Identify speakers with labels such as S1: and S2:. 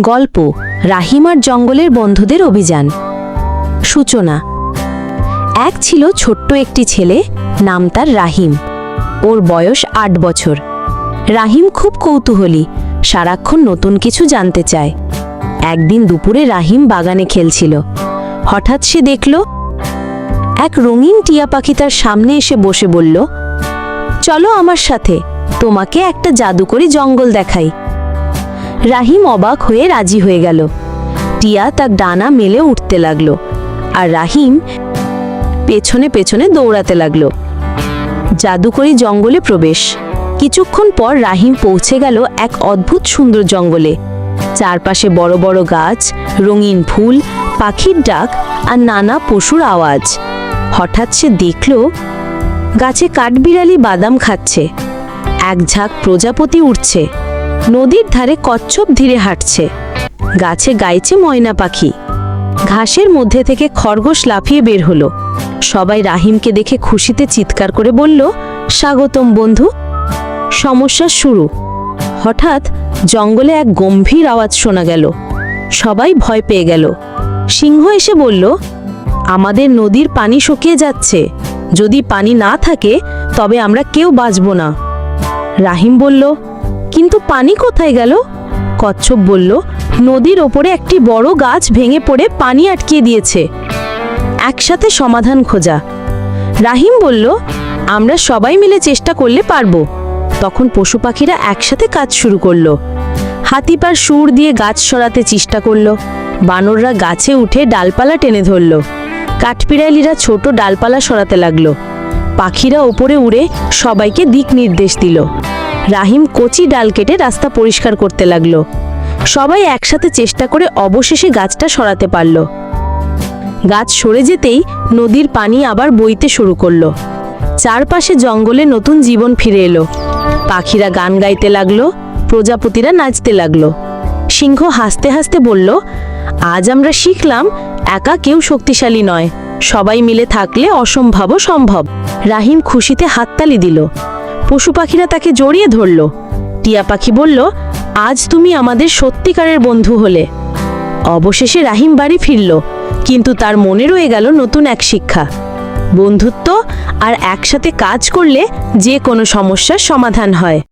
S1: গল্প রাহিমার জঙ্গলের বন্ধুদের অভিযান। সূচনা। এক ছিল ছোট্ট একটি ছেলে, নাম তার রাহিম। ওর বয়স আট বছর। রাহিম খুব কৌতূহলী, সারাক্ষণ নতুন কিছু জানতে চায়। একদিন দুপুরে রাহিম বাগানে খেলছিল। হঠাৎ সে দেখল, এক রঙিন টিয়া পাখি তার সামনে এসে বসে বলল, চলো আমার সাথে, তোমাকে একটা জাদুকরি জঙ্গল দেখাই। রাহিম অবাক হয়ে রাজি হয়ে গেল। টিয়া তার ডানা মেলে উঠতে লাগল আর রাহিম পেছনে পেছনে দৌড়াতে লাগল। জাদুকরি জঙ্গলে প্রবেশ। কিছুক্ষণ পর রাহিম পৌঁছে গেল এক অদ্ভুত সুন্দর জঙ্গলে। চারপাশে বড় বড় গাছ, রঙিন ফুল, পাখির ডাক আর নানা পশুর আওয়াজ। হঠাৎ সে দেখল, গাছে কাঠবিড়ালি বাদাম খাচ্ছে। এক ঝাঁক প্রজাপতি উঠছে নদীর ধারে কচ্ছপ ধীরে হাঁটছে। গাছে গাইছে ময়না পাখি। ঘাসের মধ্যে থেকে খরগোশ লাফিয়ে বের হলো। সবাই রাহিমকে দেখে খুশিতে চিৎকার করে বলল, স্বাগতম বন্ধু। সমস্যা শুরু। হঠাৎ জঙ্গলে এক গম্ভীর আওয়াজ শোনা গেল। সবাই ভয় পেয়ে গেল। সিংহ এসে বলল, আমাদের নদীর পানি শুকিয়ে যাচ্ছে। যদি পানি না থাকে, তবে আমরা কেউ বাঁচব না। রাহিম বলল কিন্তু পানি কোথায় গেল? কচ্ছপ বলল, নদীর ওপরে একটি বড় গাছ ভেঙে পড়ে পানি আটকিয়ে দিয়েছে। একসাথে সমাধান খোঁজা। রাহিম বলল, আমরা সবাই মিলে চেষ্টা করলে পারব। তখন পশু পাখিরা একসাথে কাজ শুরু করল। হাতিপার সুর দিয়ে গাছ সরাতে চেষ্টা করল। বানররা গাছে উঠে ডালপালা টেনে ধরলো। কাঠপিড়ালিরা ছোট ডালপালা সরাতে লাগল। পাখিরা ওপরে উড়ে সবাইকে দিক নির্দেশ দিল। রাহিম কচি ডাল কেটে রাস্তা পরিষ্কার করতে লাগল। সবাই একসাথে চেষ্টা করে অবশেষে গাছটা সরাতে পারল। গাছ সরে যেতেই নদীর পানি আবার বইতে শুরু করল। চারপাশে জঙ্গলে নতুন জীবন ফিরে এলো। পাখিরা গান গাইতে লাগল, প্রজাপতিরা নাচতে লাগল। সিংহ হাসতে হাসতে বলল, আজ আমরা শিখলাম, একা কেউ শক্তিশালী নয়। সবাই মিলে থাকলে অসম্ভবও সম্ভব। রাহিম খুশিতে হাততালি দিল। পশু পাখিরা তাকে জড়িয়ে ধরল। টিয়া পাখি বলল, আজ তুমি আমাদের সত্যিকারের বন্ধু হলে। অবশেষে রাহিম বাড়ি ফিরল, কিন্তু তার মনে রয়ে গেল নতুন এক শিক্ষা। বন্ধুত্ব আর একসাথে কাজ করলে যে কোনো সমস্যার সমাধান হয়।